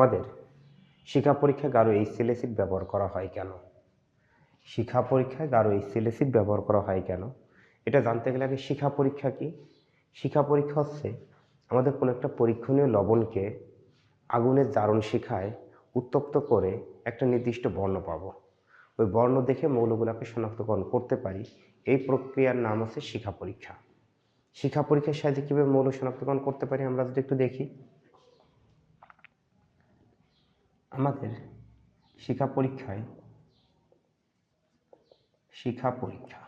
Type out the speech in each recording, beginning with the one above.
আমাদের শিক্ষা পরীক্ষায় গারো এই সিলেসিড ব্যবহার করা হয় কেন? শিক্ষা পরীক্ষায় গারো এই সিলেসিড ব্যবহার করা হয় কেন? এটা জানতে গেলে আগে শিক্ষা পরীক্ষা কি? শিক্ষা পরীক্ষা হচ্ছে আমাদের কোনো একটা পরীক্ষণীয় লবণকে আগুনের জারণ শিখায় উত্তপ্ত করে একটা নির্দিষ্ট বর্ণ পাবো। ওই বর্ণ দেখে মৌলগুলোকে শনাক্তকরণ করতে পারি। এই প্রক্রিয়ার নাম হচ্ছে শিক্ষা পরীক্ষা। শিক্ষা পরীক্ষার সাহায্যে কীভাবে মৌল শনাক্তকরণ করতে পারি আমরা যদি একটু দেখি? আমাদের শিক্ষা পরীক্ষায় শিক্ষা পরীক্ষা।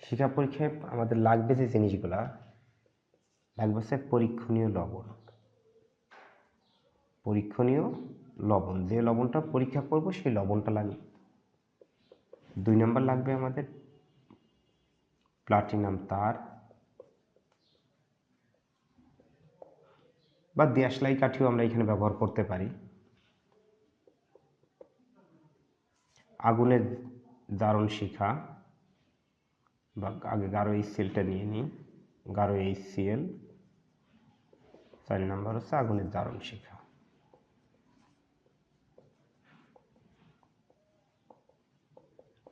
শিক্ষা পরীক্ষায় আমাদের লাগবে যে জিনিসগুলা, লাগবে হচ্ছে পরীক্ষণীয় লবণ। পরীক্ষণীয় লবণ, যে লবণটা পরীক্ষা করব সেই লবণটা লাগবে। দুই নম্বর লাগবে আমাদের প্লাটিনাম তার বা দেশলাই কাঠিও আমরা এখানে ব্যবহার করতে পারি। আগুনের জারণ শিখা বা আগে গাঢ় এই সেলটা নিয়ে নিই, গাঢ় এই সিএল চার নাম্বার হচ্ছে আগুনের জারণ শিখা।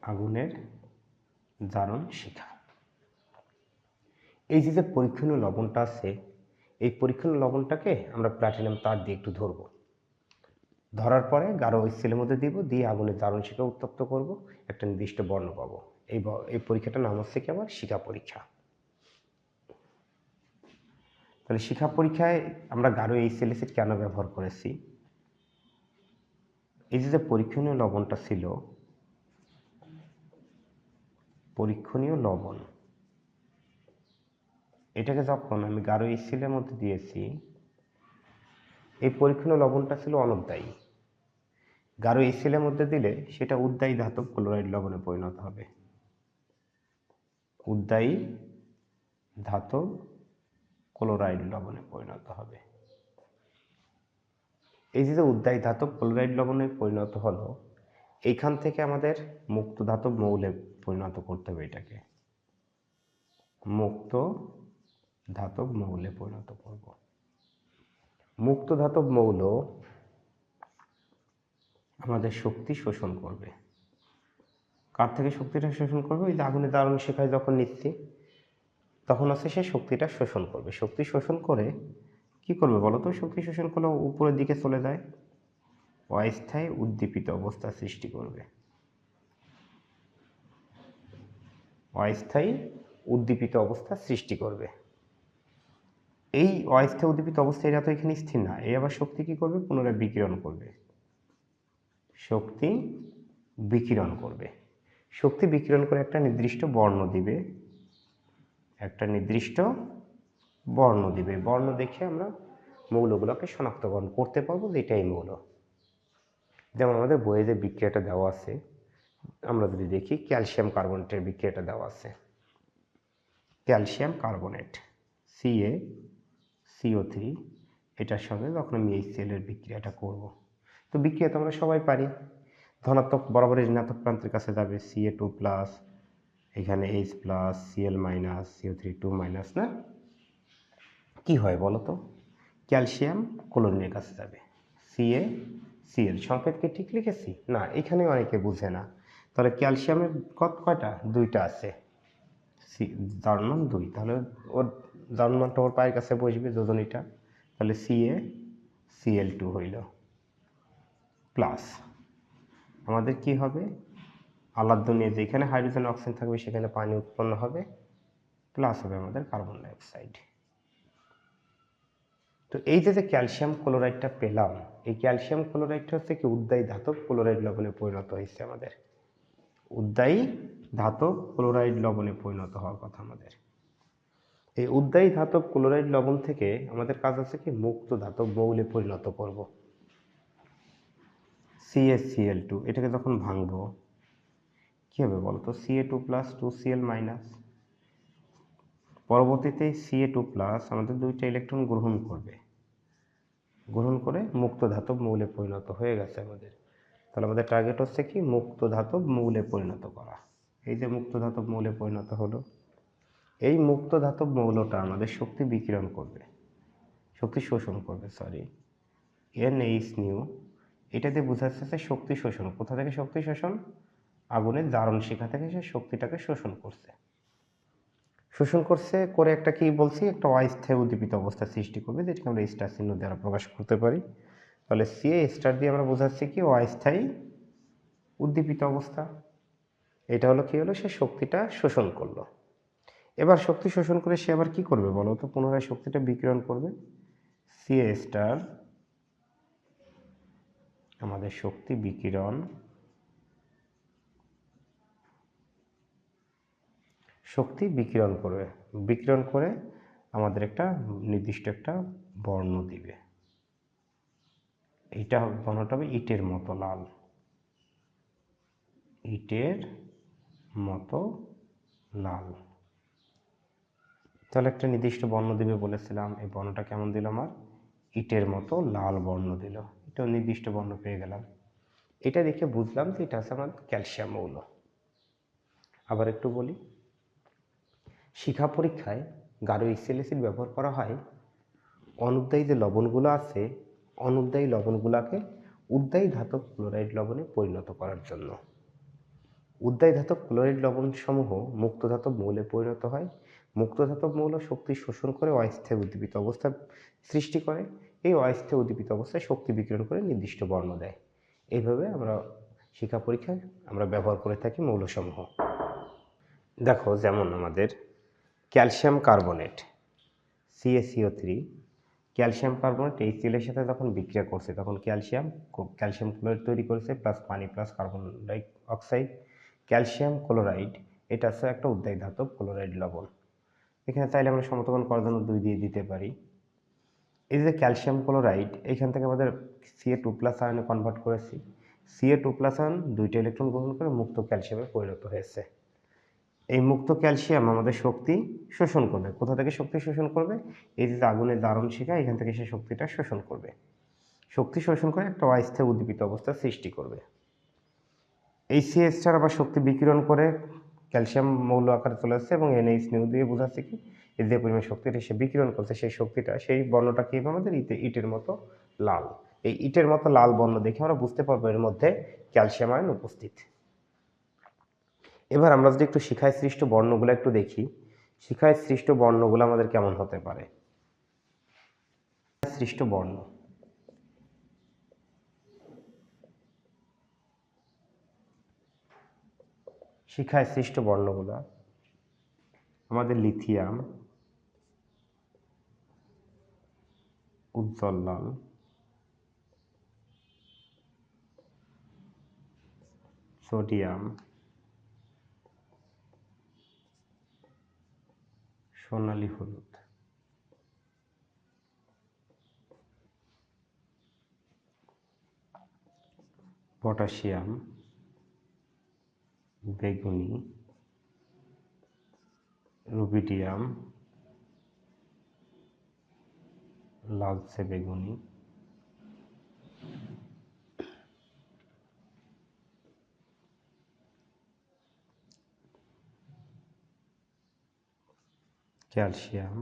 আগুনের জারণ শিখা। এই যে যে পরীক্ষণীয় লবণটা আছে এই পরীক্ষণীয় লবণটাকে আমরা প্লাটিনাম তার দিয়ে একটু ধরব। ধরার পরে গাঢ় ওই সেলের মধ্যে দিব, দিয়ে আগুনের দারুণ শিখা উত্তপ্ত করব, একটা নির্দিষ্ট বর্ণ পাবো। এই এই পরীক্ষাটার নাম হচ্ছে কি আমার? শিখা পরীক্ষা। তাহলে শিখা পরীক্ষায় আমরা গাঢ় এই সেলিসিড কেন ব্যবহার করেছি? এই যে যে পরীক্ষণীয় লবণটা ছিল, পরীক্ষণীয় লবণ এটাকে যখন আমি গাঢ় ইস্টিলের মধ্যে দিয়েছি, এই পরীক্ষণীয় লবণটা ছিল অনদ্যায়ী গাঢ় ইস্টিলের মধ্যে দিলে সেটা উদ্দায়ী ধাতব ক্লোরাইড লবণে পরিণত হবে। উদ্দায়ী ধাতব ক্লোরাইড লবণে পরিণত হবে। এই যে উদ্দায়ী ধাতব ক্লোরাইড লবণে পরিণত হলো, এইখান থেকে আমাদের মুক্ত ধাতব মৌলে পরিণত করতে হবে এটাকে। মুক্ত ধাতব মৌলে পরিণত করব মুক্ত ধাতব মৌল আমাদের শক্তি শোষণ করবে। কার থেকে শক্তিটা শোষণ করবে? ওই আগুনে দারুণ শেখায় যখন নিচ্ছি তখন আছে সে শক্তিটা শোষণ করবে। শক্তি শোষণ করে কি করবে বলো তো? শক্তি শোষণ করলে উপরের দিকে চলে যায়, অস্থায়ী উদ্দীপিত অবস্থা সৃষ্টি করবে। অস্থায়ী উদ্দীপিত অবস্থা সৃষ্টি করবে। এই অস্থায়ী উদ্দীপিত অবস্থায় এরা তো এখানে স্থির না। এই আবার শক্তি কি করবে? পুনরায় বিকিরণ করবে। শক্তি বিকিরণ করবে। শক্তি বিকিরণ করে একটা নির্দিষ্ট বর্ণ দিবে। একটা নির্দিষ্ট বর্ণ দিবে। বর্ণ দেখে আমরা মৌলগুলোকে শনাক্তকরণ করতে পারব যে এটাই মৌল। যেমন আমাদের বইয়ে যে বিক্রিয়াটা দেওয়া আছে, আমরা যদি দেখি ক্যালসিয়াম কার্বনেটের বিক্রিয়াটা দেওয়া আছে। Calcium carbonate CA CO three এটার সঙ্গে যখন আমি এই সেলের বিক্রিয়াটা করব। তো বিক্রিয়া তো আমরা সবাই পারি। ধনাত্মক বরাবর ঋণাত্মক প্রান্তের কাছে যাবে। সিএ টু প্লাস এখানে H plus CL minus CO three two minus না? কি হয় বলো তো? ক্যালসিয়াম ক্লোরিনের কাছে যাবে। সিএ সিএল সংকেতকে ঠিক লিখেছি? না, এখানে অনেকে বুঝে না। তাহলে ক্যালসিয়ামের কত কয়টা? দুইটা আছে। সি জার্মান দুই। তাহলে ওর জার্মানটা ওর পায়ের কাছে বসবে যোজনীটা, তাহলে সিএ সিএল টু হইল। প্লাস আমাদের কি হবে? আলাদা নিয়ে যেখানে হাইড্রোজেন অক্সিজেন থাকবে, সেখানে পানি উৎপন্ন হবে। প্লাস হবে আমাদের কার্বন ডাইঅক্সাইড তো এই যে যে ক্যালসিয়াম ক্লোরাইডটা পেলাম, এই ক্যালসিয়াম ক্লোরাইডটা হচ্ছে কি উদ্দায়ী ধাতব ক্লোরাইড লবণে পরিণত হয়েছে আমাদের। উদ্দায়ী ধাতব ক্লোরাইড লবণে পরিণত হওয়ার কথা আমাদের। এই উদ্দায়ী ধাতব ক্লোরাইড লবণ থেকে আমাদের কাজ আছে কি? মুক্ত ধাতব মৌলে পরিণত করব। সিএসিএল টু এটাকে যখন ভাঙবো, কী হবে বলতো? CA two plus two CL minus পরবর্তীতে সিএ টু প্লাস আমাদের দুইটা ইলেকট্রন গ্রহণ করবে। গ্রহণ করে মুক্ত ধাতব মৌলে পরিণত হয়ে গেছে আমাদের। তাহলে আমাদের টার্গেট হচ্ছে কি? মুক্ত ধাতব মৌলে পরিণত করা। এই যে মুক্ত ধাতব মৌলে পরিণত হলো এই মুক্ত ধাতব মৌলটা আমাদের শক্তি বিকিরণ করবে। শক্তি শোষণ করবে সরি এন এইচ নিউ এটাতে বোঝাচ্ছে যে শক্তি শোষণ। কোথা থেকে শক্তি শোষণ? আগুনের জারণ শিখা থেকে সে শক্তিটাকে শোষণ করছে। শোষণ করছে করে একটা কি বলছি? একটা অস্থায়ী উদ্দীপিত অবস্থা সৃষ্টি করবে, যেটাকে আমরা স্টার চিহ্ন দ্বারা প্রকাশ করতে পারি। তাহলে সিএ স্টার দিয়ে আমরা বোঝাচ্ছি কি? অস্থায়ী উদ্দীপিত অবস্থা। এটা হলো কি হলো? সে শক্তিটা শোষণ করল। এবার শক্তি শোষণ করে সে আবার কি করবে বলো তো? পুনরায় শক্তিটা বিকিরণ করবে। সিএ স্টার আমাদের শক্তি বিকিরণ। শক্তি বিকিরণ করবে। বিকিরণ করে আমাদের একটা নির্দিষ্ট একটা বর্ণ দিবে। এইটা বর্ণটা হবে ইটের মতো লাল। ইটের মতো লাল। তাহলে একটা নির্দিষ্ট বর্ণ দিবে বলেছিলাম, এই বর্ণটা কেমন দিল আমার? ইটের মতো লাল বর্ণ দিল। এটাও নির্দিষ্ট বর্ণ পেয়ে গেলাম। এটা দেখে বুঝলাম যে এটা হচ্ছে আমার ক্যালসিয়াম মৌল। আবার একটু বলি, শিখা পরীক্ষায় গাঢ় এক্সেল ব্যবহার করা হয় অনুদ্দায়ী যে লবণগুলো আছে অনুদ্দায়ী লবণগুলোকে উদ্দায়ী ধাতব ক্লোরাইড লবণে পরিণত করার জন্য। উদ্দায়ী ধাতব ক্লোরাইড লবণ সমূহ মুক্ত ধাতব মৌলে পরিণত হয়। মুক্ত ধাতব মৌল শক্তি শোষণ করে অস্থায়ী উদ্দীপিত অবস্থা সৃষ্টি করে। এই অস্থায়ী উদ্দীপিত অবস্থায় শক্তি বিকিরণ করে নির্দিষ্ট বর্ণ দেয়। এইভাবে আমরা শিক্ষা পরীক্ষায় আমরা ব্যবহার করে থাকি মৌলসমূহ। দেখো যেমন আমাদের calcium carbonate CA CO three calcium carbonate এই তেলের সাথে যখন বিক্রিয়া করছে, তখন ক্যালসিয়াম ক্যালসিয়াম ক্লোরাইড তৈরি করেছে প্লাস পানি plus carbon dioxide calcium chloride, এটা হচ্ছে একটা উদ্দায়ী ধাতব ক্লোরাইড লবণ। এখানে চাইলে আমরা সমতগণ করার জন্য দুই দিয়ে দিতে পারি। এই যে ক্যালসিয়াম ক্লোরাইড, এখান থেকে আমাদের সিএ টু প্লাস আয়নে কনভার্ট করেছি। সিএ টু প্লাস আয়ন দুইটা ইলেকট্রন গ্রহণ করে মুক্ত ক্যালসিয়ামে পরিণত হয়েছে। এই মুক্ত ক্যালসিয়াম আমাদের শক্তি শোষণ করবে। কোথা থেকে শক্তি শোষণ করবে? এই যে আগুনের দারণ শিখা, এখান থেকে সে শক্তিটা শোষণ করবে। শক্তি শোষণ করে একটা অস্থায়ী উদ্দীপিত অবস্থা সৃষ্টি করবে। এই সিএসটার আবার শক্তি বিকিরণ করে ক্যালসিয়াম মৌল আকারে চলে আসছে এবং এনএইচ নিউ দিয়ে বোঝাচ্ছে কি, এই যে পরিমাণ শক্তিটা সে বিকিরণ করছে, সেই শক্তিটা, সেই বর্ণটা কি আমাদের? ইটে ইটের মতো লাল। এই ইটের মতো লাল বর্ণ দেখে আমরা বুঝতে পারব এর মধ্যে ক্যালসিয়াম আয়ন উপস্থিত। এবার আমরা যদি একটু শিখায় সৃষ্ট বর্ণগুলো একটু দেখি। শিখায় সৃষ্ট বর্ণগুলো আমাদের কেমন হতে পারে? সৃষ্ট বর্ণ। শিখায় সৃষ্ট বর্ণগুলো। আমাদের লিথিয়াম উজ্জ্বল লাল সোডিয়াম সোনালী হলুদ। পটাশিয়াম বেগুনি রুবিডিয়াম লালচে বেগুনি ক্যালসিয়াম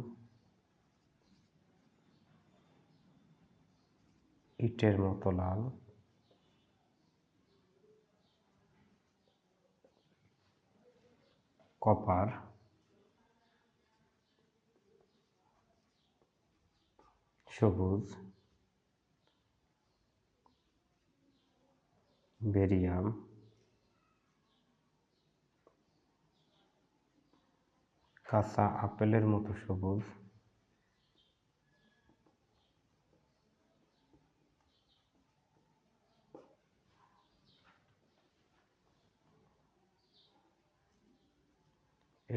ইটের মতো লাল কপার সবুজ বেরিয়াম কাঁচা আপেলের মতো সবুজ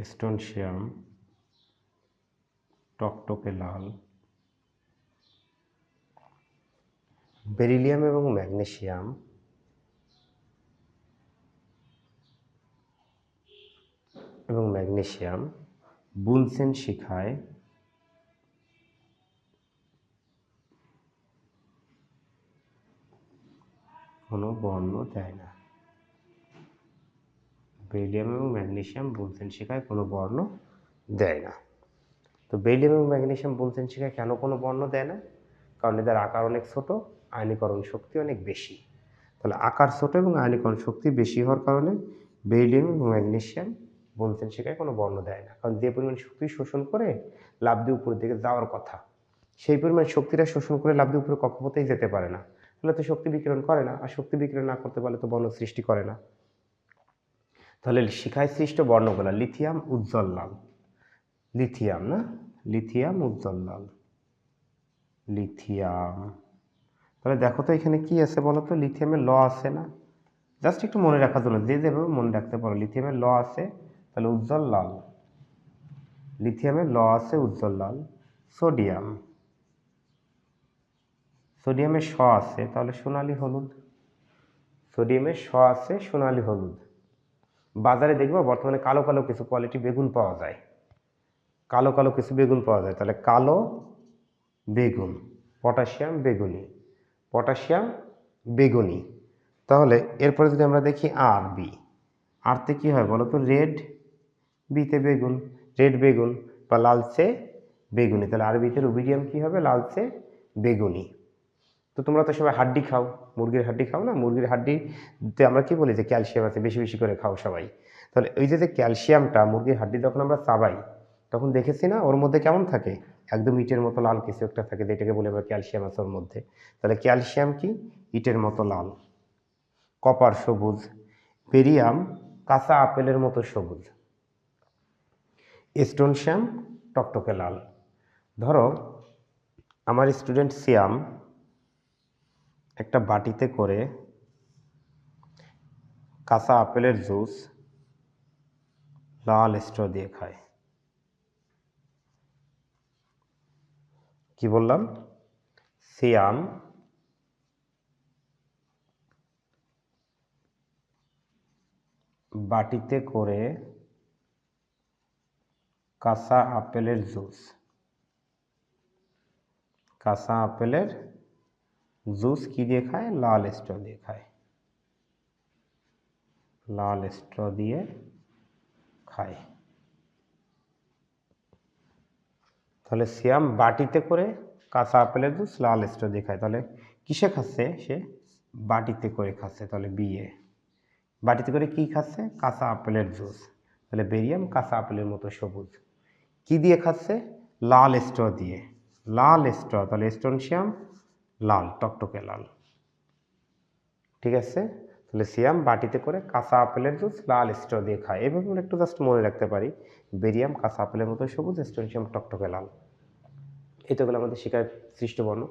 স্টোনশিয়াম টকটকে লাল বেরিলিয়াম এবং ম্যাগনেসিয়াম এবং ম্যাগনেসিয়াম বুনসেন শিখায় কোনো বর্ণ দেয় না। বেরিলিয়াম এবং ম্যাগনেসিয়াম বুনসেন শিখায় কোনো বর্ণ দেয় না। তো বেরিলিয়াম এবং ম্যাগনেসিয়াম বলছেন শিখায় কেন কোনো বর্ণ দেয় না? কারণ এদের আকার অনেক ছোট, আয়নীকরণ শক্তি অনেক বেশি। তাহলে আকার ছোট এবং আয়নীকরণ শক্তি বেশি হওয়ার কারণে বেরিলিয়াম এবং ম্যাগনেসিয়াম বলছেন শিখায় কোনো বর্ণ দেয় না। কারণ যে পরিমাণ শক্তি শোষণ করে লাভ দিয়ে উপরের দিকে যাওয়ার কথা, সেই পরিমাণ শক্তিটা শোষণ করে লাভ দিয়ে উপরে কক্ষপথেই যেতে পারে না। তাহলে তো শক্তি বিকিরণ করে না, আর শক্তি বিকিরণ না করতে পারলে তো বর্ণ সৃষ্টি করে না। তাহলে শিখায় সৃষ্ট বর্ণগুলা, লিথিয়াম, উজ্জ্বল লাল। লিথিয়াম না? লিথিয়াম, উজ্জ্বল লাল। লিথিয়াম। তাহলে দেখো তো এখানে কি আছে বলো তো? লিথিয়ামের ল আছে না? জাস্ট একটু মনে রাখার জন্য, যে যেভাবে মনে রাখতে পারো, লিথিয়ামের ল আছে, তাহলে উজ্জ্বল লাল। লিথিয়ামের ল আছে, উজ্জ্বল লাল। সোডিয়াম। সোডিয়ামের স আছে, তাহলে সোনালি হলুদ। সোডিয়ামের স আছে, সোনালি হলুদ। বাজারে দেখব বর্তমানে কালো কালো কিছু কোয়ালিটি বেগুন পাওয়া যায়। কালো কালো কিছু বেগুন পাওয়া যায়। তাহলে কালো বেগুন, পটাশিয়াম বেগুনি পটাশিয়াম বেগুনি। তাহলে এরপরে যদি আমরা দেখি আর বি আরতে কী হয় বলো তো রেড বিতে বেগুন রেড বেগুন বা লালচে বেগুনি। তাহলে আরবিতে রুবিডিয়াম কী হবে? লালচে বেগুনি। তো তোমরা তো সবাই হাড্ডি খাও, মুরগির হাড্ডি খাও না? মুরগির হাড্ডিতে আমরা কি বলি যে ক্যালসিয়াম আছে, বেশি বেশি করে খাও সবাই। তাহলে ওই যে যে ক্যালসিয়ামটা, মুরগির হাড্ডি যখন আমরা চাবাই, তখন দেখেছি না ওর মধ্যে কেমন থাকে? একদম ইটের মতো লাল কিছু একটা থাকে যেটাকে বলে আমরা ক্যালসিয়াম আছে ওর মধ্যে। তাহলে ক্যালসিয়াম কি? ইটের মতো লাল। কপার সবুজ। পেরিয়াম কাঁচা আপেলের মতো সবুজ। স্টোনশ্যাম টকটকে লাল। ধরো, আমার স্টুডেন্ট সিয়াম একটা বাটিতে করে কাঁচা আপেলের জুস, লাল স্ট্র দিয়ে খায়। কি বললাম? সিয়াম বাটিতে করে কাঁচা আপেলের জুস। কাঁচা আপেলের জুস কি দিয়ে খায়? লাল স্ট্র দিয়ে খায়। লাল স্ট্র দিয়ে খায়। তাহলে শ্যাম বাটিতে করে কাঁচা আপেলের জুস, লাল স্ট্র দিয়ে খায়। তাহলে কিসে খাচ্ছে সে? বাটিতে করে খাচ্ছে। তাহলে বিয়ে। বাটিতে করে কি খাচ্ছে? কাঁচা আপেলের জুস। তাহলে বেরিয়াম কাঁচা আপেলের মতো সবুজ। কি দিয়ে খাচ্ছে? লাল স্ট্র দিয়ে। লাল স্ট্র। তাহলে স্টোনশিয়াম লাল, টকটকে লাল। ঠিক আছে? তাহলে সিয়াম বাটিতে করে কাঁচা আপেলের জুস, লাল স্ট্র দিয়ে খায়। এভাবে আমরা একটু জাস্ট মনে রাখতে পারি, বেরিয়াম, কাঁচা আপেলের মতো সবুজ স্টোনশিয়াম টকটকে লাল। তো গেলো আমাদের শিকার সৃষ্ট বর্ণ